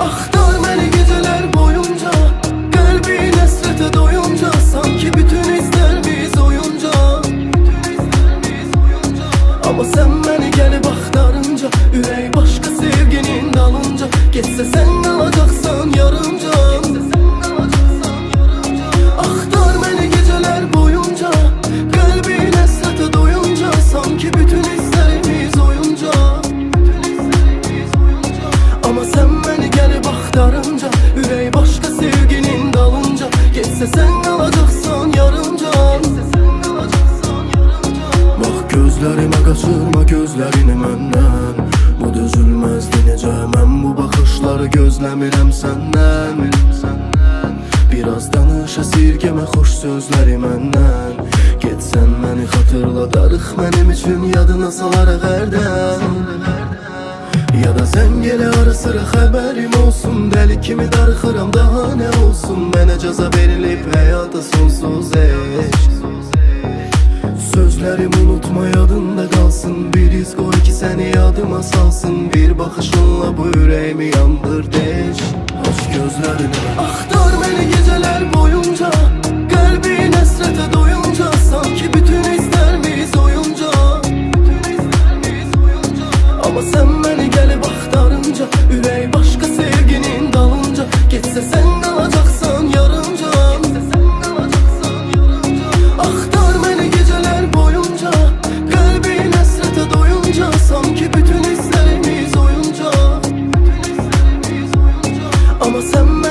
Aktar beni geceler boyunca Kalbi nesrete doyunca Sanki bütün izler biz oyunca. Ama sen beni gelip aktarınca Üvey başka sevginin dalınca. Geçse məndən Bu dözülməzdi necə mən bu baxışları gözləmirəm səndən Biraz danış əsirgəmə xoş sözləri məndən Getsən məni xatırladarıq mənim üçün yadına salarıq hərdən Ya da sən gələ ara sıra xəbərim olsun Dəli kimi darıxıram daha nə olsun? Mənə cəza verilib həyata unutma yadında qalsın Bir iz qoy ki səni yadıma salsın. Bir baxışınla bu ürəyimi yandır deş. Aç gözlərini Axtar məni gecələr boyunca Qəlbin həsrətə doyunca. Sanki bütün izlərimiz oyunca? Amma sən məni gəlib axtarınca Ürək başqa sevginin dalınca. Getsə sən some